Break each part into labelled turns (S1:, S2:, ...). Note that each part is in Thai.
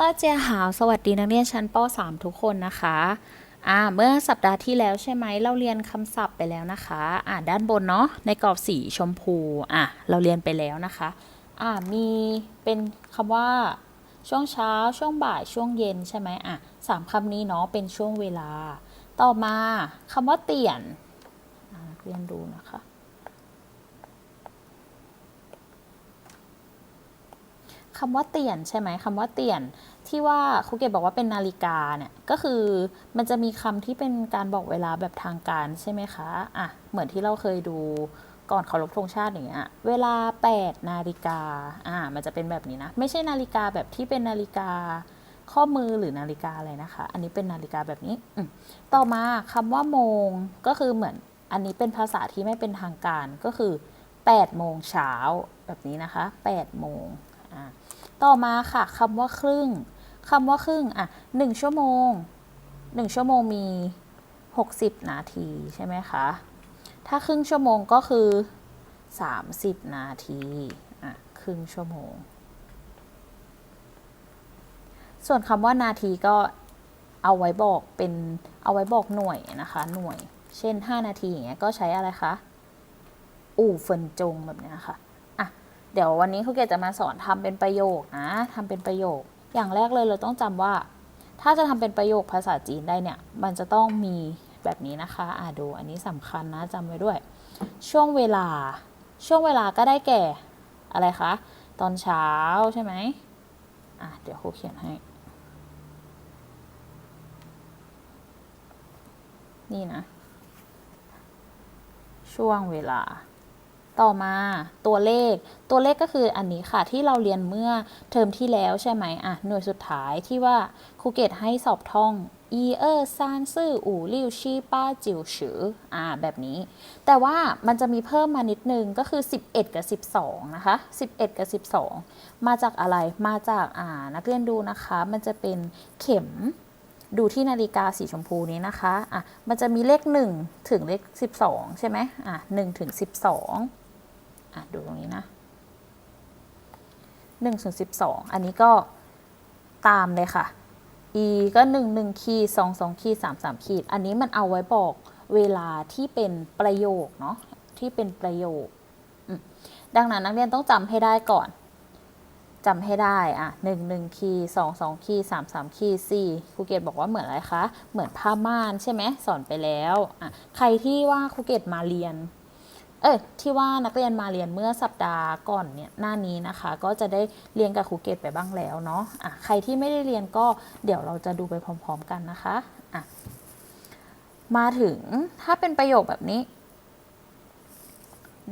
S1: ต้าเจียหาวสวัสดีนักเรียนชั้นป .3 ทุกคนนะคะอ่าเมื่อสัปดาห์ที่แล้วใช่ไหมเราเรียนคำศัพท์ไปแล้วนะคะอ่าด้านบนเนาะในกรอบสีชมพูอะเราเรียนไปแล้วนะคะอ่ามีเป็นคำว่าช่วงเช้าช่วงบ่ายช่วงเย็นใช่ไหมอะสามคำนี้เนาะเป็นช่วงเวลา ต่อมาคำว่าเตี่ยนเรียนดูนะคะ คำว่าเตี่ยนใช่ไหมคำว่าเตี่ยนที่ว่าครูเกดบอกว่าเป็นนาฬิกาเนี่ยก็คือมันจะมีคำที่เป็นการบอกเวลาแบบทางการใช่ไหมคะอะเหมือนที่เราเคยดูก่อนเคารพธงชาติอย่างเงี้ยเวลา 8 นาฬิกาอ่ามันจะเป็นแบบนี้นะ ไม่ใช่นาฬิกาแบบที่เป็นนาฬิกาข้อมือหรือนาฬิกาอะไรนะคะ อันนี้เป็นนาฬิกาแบบนี้ ต่อมาคำว่าโมงก็คือเหมือนอันนี้เป็นภาษาที่ไม่เป็นทางการก็คือ8โมงเช้าแบบนี้นะคะ8โมง ต่อมาค่ะคำว่าครึ่งคำว่าครึ่งอะหนึ่งชั่วโมงหนึ่งชั่วโมงมี 60 นาทีใช่ไหมคะ ถ้าครึ่งชั่วโมงก็คือ 30 นาทีอะครึ่งชั่วโมง ส่วนคำว่านาทีก็เอาไว้บอกเป็นเอาไว้บอกหน่วยนะคะ หน่วย เช่น 5 นาทีอย่างเงี้ยก็ใช้อะไรคะ อู่เฟินจงแบบเนี้ยค่ะ เดี๋ยววันนี้ครูเกดจะมาสอนทำเป็นประโยคนะทำเป็นประโยค อย่างแรกเลยเราต้องจำว่า ถ้าจะทำเป็นประโยคภาษาจีนได้เนี่ย มันจะต้องมีแบบนี้นะคะอ่าดูอันนี้สำคัญนะจำไว้ด้วย ช่วงเวลา ช่วงเวลาก็ได้แก่อะไรคะ ตอนเช้าใช่ไหมอะเดี๋ยวครูเขียนให้ นี่นะ ช่วงเวลา ต่อมาตัวเลข ตัวเลขก็คืออันนี้ค่ะที่เราเรียนเมื่อเทอมที่แล้วใช่ไหมอะหน่วยสุดท้ายที่ว่าครูเกตให้สอบท่องอีเออร์ซานซื่ออู่ลิวชีป้าจิวฉืออ่าแบบนี้ แต่ว่ามันจะมีเพิ่มมานิดนึงก็คือ 11 กับ 12 นะคะ 11 กับ 12 มาจากอะไรมาจากอ่านักเรียนดูนะคะ มันจะเป็นเข็มดูที่นาฬิกาสีชมพูนี้นะคะอะมันจะมีเลข 1 ถึงเลข 12 ใช่ไหมอะ1ถึง 12 อะดูตรงนี้นะ1ถึง12อันนี้ก็ตามเลยค่ะ e ก็ 1 1ขีด2 2ขีด3 3ขีด อันนี้มันเอาไว้บอกเวลาที่เป็นประโยคเนาะที่เป็นประโยค ดังนั้นนักเรียนต้องจำให้ได้ก่อนจำให้ได้อะหนึ่งหนึ่งคีสองสองคีสามสามคีสี่ครูเกตบอกว่าเหมือนอะไรคะ เหมือนผ้าม่านใช่ไหมสอนไปแล้วอะใครที่ว่าครูเกตมาเรียน เอ้ยที่ว่านักเรียนมาเรียนเมื่อสัปดาห์ก่อนเนี่ยหน้านี้นะคะ ก็จะได้เรียนกับครูเกตไปบ้างแล้วเนาะอะใครที่ไม่ได้เรียนก็เดี๋ยวเราจะดูไปพร้อม ๆ กันนะคะอะมาถึงถ้าเป็นประโยคแบบนี้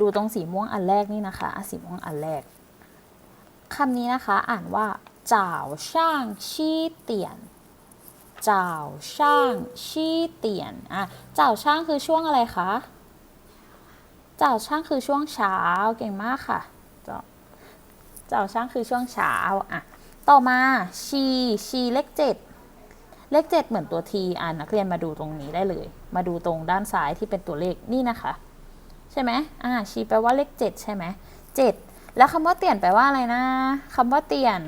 S1: ดูตรงสีม่วงอันแรกนี่นะคะอะสีม่วงอันแรกคำนี้นะคะอ่านว่าจ่าวช่างชี้เตียนจ่าวช่างชี้เตียนอะจ่าวช่างคือช่วงอะไรคะ จ่าช่างคือช่วงเช้าเก่งมากค่ะจ่าวจ่าช่างคือช่วงเช้าอะต่อมาชีชีเลขเจ็ดเลขเจ็ดเหมือนตัวทีอ่านนักเรียนมาดูตรงนี้ได้เลย มาดูตรงด้านซ้ายที่เป็นตัวเลขนี่นะคะ ใช่ไหมอ่าชีแปลว่าเลขเจ็ดใช่ไหมเจ็ดแล้วคำว่าเตียนแปลว่าอะไรนะคำว่าเตียน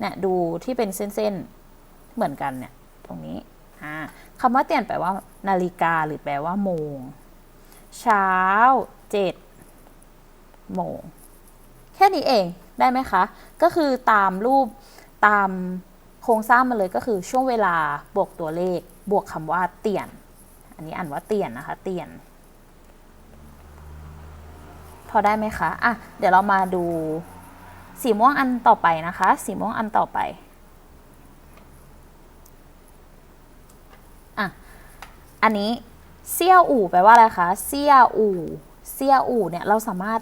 S1: เนี่ยดูที่เป็นเส้นๆเหมือนกันเนี่ยตรงนี้อ่าคำว่าเตียนแปลว่านาฬิกาหรือแปลว่าโมง เช้าเจ็ดโมงแค่นี้เองได้ไหมคะ ก็คือตามรูปตามโครงสร้างมาเลยก็คือช่วงเวลาบวกตัวเลขบวกคำว่าเตียน อันนี้อ่านว่าเตียนนะคะ เตียน พอได้ไหมคะอะเดี๋ยวเรามาดูสีม่วงอันต่อไปนะคะ สีม่วงอันต่อไปอะอันนี้ เซี่ยอู่แปลว่าอะไรคะ เซี่ยอู่ เซี่ยอู่เนี่ยเราสามารถ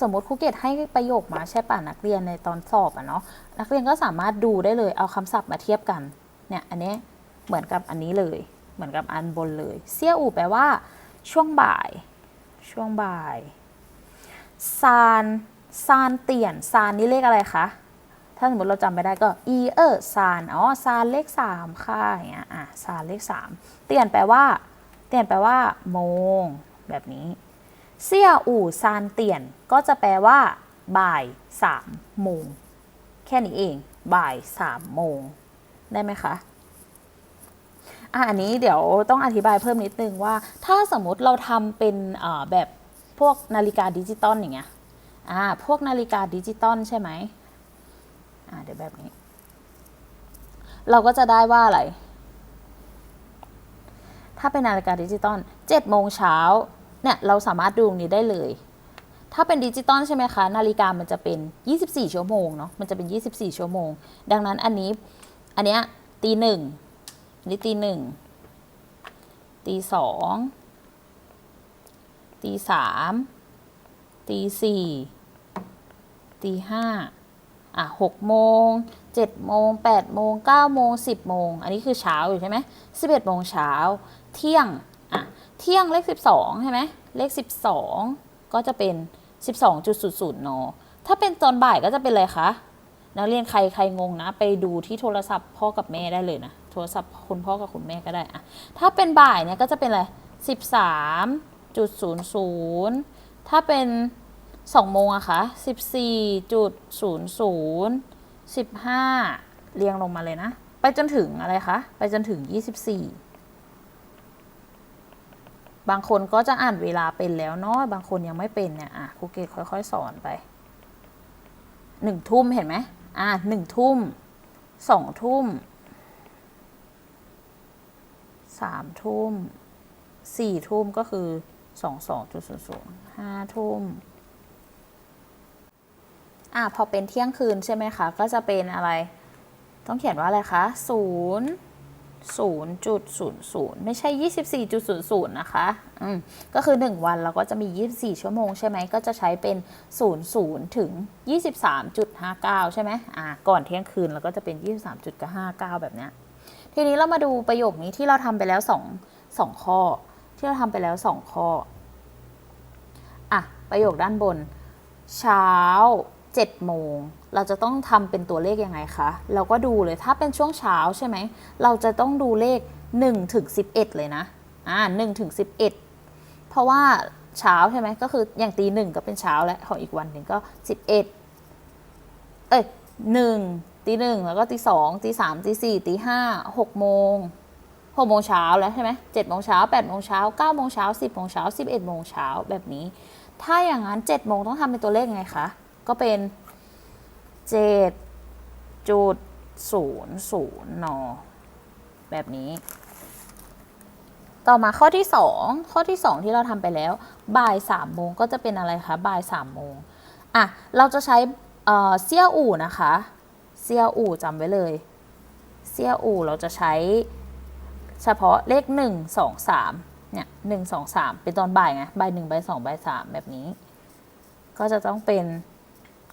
S1: สมมติครูเกตให้ประโยคมาใช่ป่ะนักเรียนในตอนสอบอะเนาะนักเรียนก็สามารถดูได้เลยเอาคำศัพท์มาเทียบกันเนี่ยอันนี้เหมือนกับอันนี้เลย เหมือนกับอันบนเลย เซี่ยอู่แปลว่า ช่วงบ่าย ช่วงบ่ายซานซานเตียนซานนี่เลขอะไรคะถ้าสมมติเราจำไม่ได้ก็อีเออซานอ๋อซานเลขสามค่ะอย่างเงี้ยอะซานเลขสามเตียนแปลว่า เตียนแปลว่า โมง แบบนี้เสี่ยอู่ซานเตียนก็จะแปลว่า บ่ายสามโมง แค่นี้เอง บ่ายสามโมง ได้ไหมคะอะอันนี้เดี๋ยวต้องอธิบายเพิ่มนิดนึงว่า ถ้าสมมติเราทำเป็นแบบพวกนาฬิกาดิจิตอลอย่างเงี้ยอ่าพวกนาฬิกาดิจิตอลใช่ไหมอ่าเดี๋ยวแบบนี้ เราก็จะได้ว่าอะไร ถ้าเป็นนาฬิกาดิจิตอล7โมงเช้าเนี่ยเราสามารถดูตรงนี้ได้เลย ถ้าเป็นดิจิตอลใช่ไหมคะ นาฬิกามันจะเป็น 24 ชั่วโมงเนาะมันจะเป็น 24 ชั่วโมง ดังนั้นอันนี้อันเนี้ยตีหนึ่งอันนี้ตีหนึ่งตีสองตีสามตีสี่ตีห้าอะหกโมงเจ็ดโมงแปดโมงเก้าโมงสิบโมง อันนี้คือเช้าอยู่ใช่ไหมสิบเอ็ดโมงเช้า เที่ยงอะเที่ยงเลขสิบสองใช่ไหมเลขสิบสองก็จะเป็นสิบสองจุดศูนย์ศูนย์นถ้าเป็นตอนบ่ายก็จะเป็นอะไรคะนักเรียนใครใครงงนะ ไปดูที่โทรศัพท์พ่อกับแม่ได้เลยนะ โทรศัพท์คุณพ่อกับคุณแม่ก็ได้อะถ้าเป็นบ่ายเนี่ยก็จะเป็นอะไรสิบสามจุดศูนย์ศูนย์ถ้าเป็นสองโมงอะคะสิบสี่จุดศูนย์ศูนย์สิบห้าเรียงลงมาเลยนะ ไปจนถึงอะไรคะ ไปจนถึงยี่สิบสี่ บางคนก็จะอ่านเวลาเป็นแล้วเนาะบางคนยังไม่เป็นเนี่ยอะครูเกดค่อย ๆ สอนไปหนึ่งทุ่มเห็นไหมอ่าหนึ่งทุ่มสองทุ่มสามทุ่มสี่ทุ่มก็คือสองสองจุดศูนย์ศูนย์ห้าทุ่มอ่าพอเป็นเที่ยงคืนใช่ไหมคะ ก็จะเป็นอะไร ต้องเขียนว่าอะไรคะศูนย์ ศูนย์จุดศูนย์ศูนย์ไม่ใช่ยี่สิบสี่จุดศูนย์ศูนย์นะคะ อืม ก็คือ 1 วันเราก็จะมี 24 ชั่วโมงใช่ไหม ก็จะใช้เป็น 00 ถึง 23.59 ใช่ไหมอ่า ก่อนเที่ยงคืนเราก็จะเป็น 23.59 แบบเนี้ย ทีนี้เรามาดูประโยคนี้ที่เราทำไปแล้ว 2 2 ข้อ ที่เราทำไปแล้ว 2 ข้อ อะ ประโยคด้านบน เช้า 7 โมง เราจะต้องทำเป็นตัวเลขยังไงคะ เราก็ดูเลยถ้าเป็นช่วงเช้าใช่ไหม เราจะต้องดูเลข1ถึง11 เลยนะ อ่า1ถึง11เพราะว่าเช้าใช่ไหมก็คืออย่างตีหนึ่งก็เป็นเช้าแล้วของอีกวันหนึ่งก็ 11 เอ้ยหนึ่งตีหนึ่งแล้วก็ตีสองตีสามตีสี่ตีห้าหกโมงหกโมงเช้าแล้วใช่ไหมเจ็ดโมงเช้าแปดโมงเช้าเก้าโมงเช้าสิบโมงเช้าสิบเอ็ดโมงเช้าแบบนี้ ถ้าอย่างนั้นเจ็ดโมงต้องทำเป็นตัวเลขไงคะ ก็เป็น เจ็ดจุดศูนย์ศูนย์นอแบบนี้ ต่อมาข้อที่2ข้อที่2ที่เราทำไปแล้ว บ่าย3โมงก็จะเป็นอะไรคะบ่าย3โมงอะเราจะใช้เซี่ยอู่นะคะ เซี่ยอู่จำไว้เลย เซี่ยอู่เราจะใช้เฉพาะเลข1 2 3เนี่ย1 2 3เป็นตอนบ่ายไงบ่าย1บ่าย2บ่าย3แบบนี้ ก็จะต้องเป็น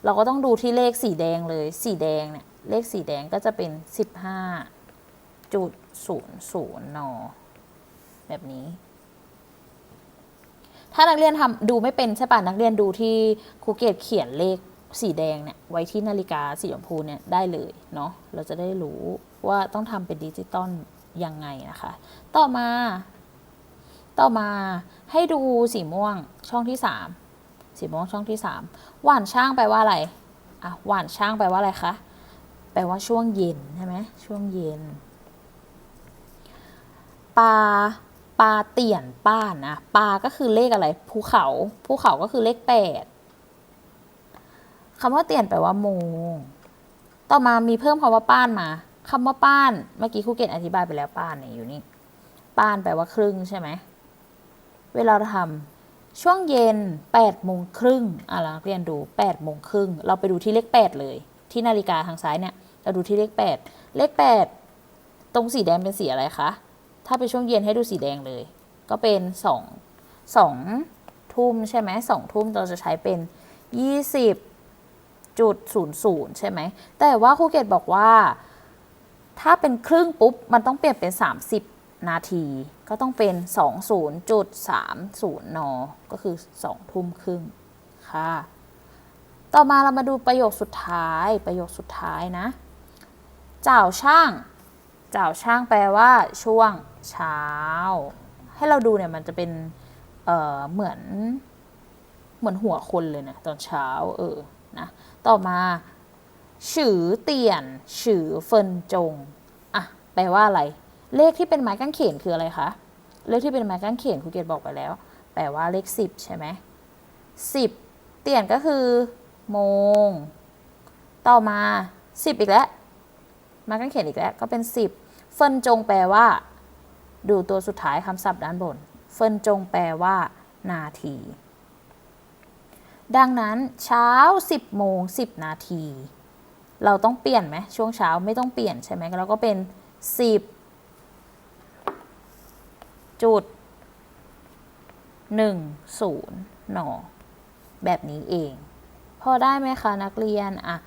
S1: เราก็ต้องดูที่เลขสีแดงเลย สีแดงเนี่ย เลขสีแดงก็จะเป็น 15จุดศูนย์ศูนย์นอแบบนี้ ถ้านักเรียนทำดูไม่เป็นใช่ป่ะนักเรียนดูที่ครูเกตเขียนเลขสีแดงเนี่ยไว้ที่นาฬิกาสีชมพูเนี่ยได้เลยเนาะเราจะได้รู้ว่าต้องทำเป็นดิจิตอลยังไงนะคะ ต่อมา ต่อมาให้ดูสีม่วงช่องที่สาม สีม่วงช่องที่สามหว่านช่างแปลว่าอะไรอะหว่านช่างแปลว่าอะไรคะ แปลว่าช่วงเย็นใช่ไหมช่วงเย็น ปลาปลาเตี่ยนป้านนะปลาก็คือเลขอะไรภูเขาภูเขาก็คือเลขแปดคำว่าเตี่ยนแปลว่าโมง ต่อมามีเพิ่มคำว่าป้านมาคำว่าป้านเมื่อกี้ครูเกตอธิบายไปแล้วป้านเนี่ยอยู่นี่ป้านแปลว่าครึ่งใช่ไหมเวลาเราทำ ช่วงเย็น8ปดโมงครึ่งอะเราเรียนดู8ปดโมงครึ่งเราไปดูที่เลข 8 เลย ที่นาฬิกาทางซ้ายเนี่ยเราดูที่เลข 8 เลข 8 ตรงสีแดงเป็นสีอะไรคะ ถ้าเป็นช่วงเย็นให้ดูสีแดงเลย ก็เป็นสองสองทุ่มใช่ไหมสองทุ่มเราจะใช้เป็นยี่สิบจุดศูนย์ศูนย์ใช่ไหม แต่ว่าครูเกตบอกว่า ถ้าเป็นครึ่งปุ๊บ มันต้องเปลี่ยนเป็น 30 นาที ก็ต้องเป็น 20.30 น ก็คือ 2 ทุ่มครึ่งค่ะ ต่อมาเรามาดูประโยคสุดท้ายประโยคสุดท้ายนะ เจ้าช่าง เจ้าช่างแปลว่า ช่วงเช้า ให้เราดูเนี่ยมันจะเป็นเอ่อเหมือนเหมือนหัวคนเลยนะตอนเช้าเออนะต่อมาฉือเตียนฉือเฟินจง อะ แปลว่าอะไร เลขที่เป็นไม้กางเขนคืออะไรคะ เลขที่เป็นไม้กางเขนครูเกดบอกไปแล้ว แปลว่าเลขสิบใช่ไหมสิบเตียนก็คือ โมง ต่อมาสิบอีกแล้วไม้กางเขนอีกแล้ว ก็เป็นสิบเฟินจงแปลว่า ดูตัวสุดท้ายคำศัพท์ด้านบน เฟินจงแปลว่า นาที ดังนั้นเช้า 10โมง10 นาที เราต้องเปลี่ยนไหมช่วงเช้าไม่ต้องเปลี่ยนใช่ไหมเราก็เป็น 10 จุด1 0หนอแบบนี้เอง พอได้ไหมคะนักเรียนอะ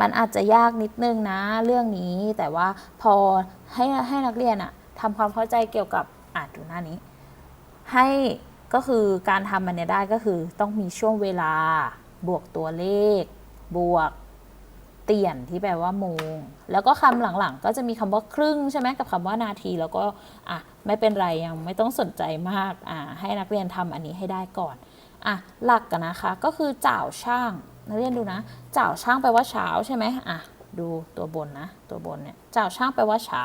S1: มันอาจจะยากนิดนึงนะเรื่องนี้แต่ว่าพอให้ให้นักเรียนอะทำความเข้าใจเกี่ยวกับอ่านดูหน้านี้ ให้ก็คือการทำมันเนี่ยได้ก็คือต้องมีช่วงเวลาบวกตัวเลข บวก เตียนที่แปลว่าโมง แล้วก็คำหลังๆ ก็จะมีคำว่าครึ่งใช่ไหมกับคำว่านาทีแล้วก็อะไม่เป็นไรยังไม่ต้องสนใจมากอะให้นักเรียนทำอันนี้ให้ได้ก่อนอะหลักกันนะคะก็คือจ่าวช่างนักเรียนดูนะจ่าวช่างแปลว่าเช้าใช่ไหมอะดูตัวบนนะตัวบนเนี่ยจ่าวช่างแปลว่าเช้า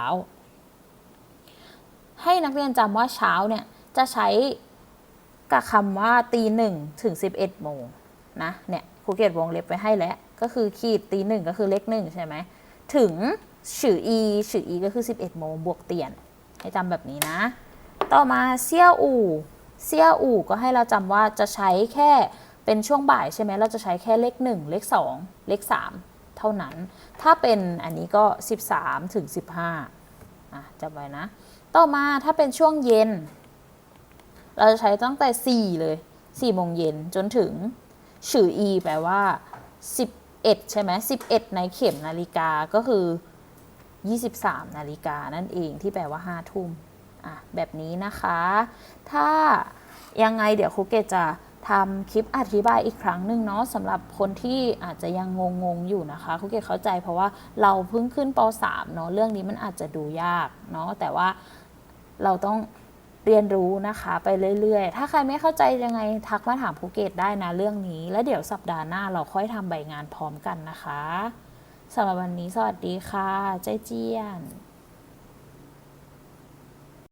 S1: ให้นักเรียนจำว่าเช้าเนี่ยจะใช้กับคำว่าตีหนึ่งถึง11โมงนะเนี่ยครูเกตวงเล็บไปให้แล้ว ก็คือขีดตีหนึ่งก็คือเลขหนึ่งใช่ไหมถึงฉืออีฉืออีก็คือ 11 โมงบวกเตียน ให้จำแบบนี้นะ ต่อมาเซี่ยอู่เซี่ยอู่ก็ให้เราจำว่าจะใช้แค่เป็นช่วงบ่ายใช่ไหมเราจะใช้แค่เลข 1 เลข 2 เลข 3 เท่านั้น ถ้าเป็นอันนี้ก็ 13 ถึง 15อะจำไว้นะ ต่อมาถ้าเป็นช่วงเย็น เราจะใช้ตั้งแต่ 4 เลย4โมงเย็นจนถึงฉืออีแปลว่า 11 ใช่ไหม11 ในเข็มนาฬิกาก็คือ 23 นาฬิกานั่นเองที่แปลว่า 5 ทุ่มอะแบบนี้นะคะ ถ้ายังไงเดี๋ยวครูเกตจะทำคลิปอธิบายอีกครั้งหนึ่งเนาะสำหรับคนที่อาจจะยังงงๆอยู่นะคะครูเกตเข้าใจเพราะว่าเราเพิ่งขึ้นป .3 เนาะเรื่องนี้มันอาจจะดูยากเนาะแต่ว่าเราต้อง เรียนรู้นะคะไปเรื่อยๆ ถ้าใครไม่เข้าใจยังไงทักมาถามภูเก็ตได้นะเรื่องนี้ แล้วเดี๋ยวสัปดาห์หน้าเราค่อยทำใบงานพร้อมกันนะคะสำหรับวันนี้สวัสดีค่ะใจเจียน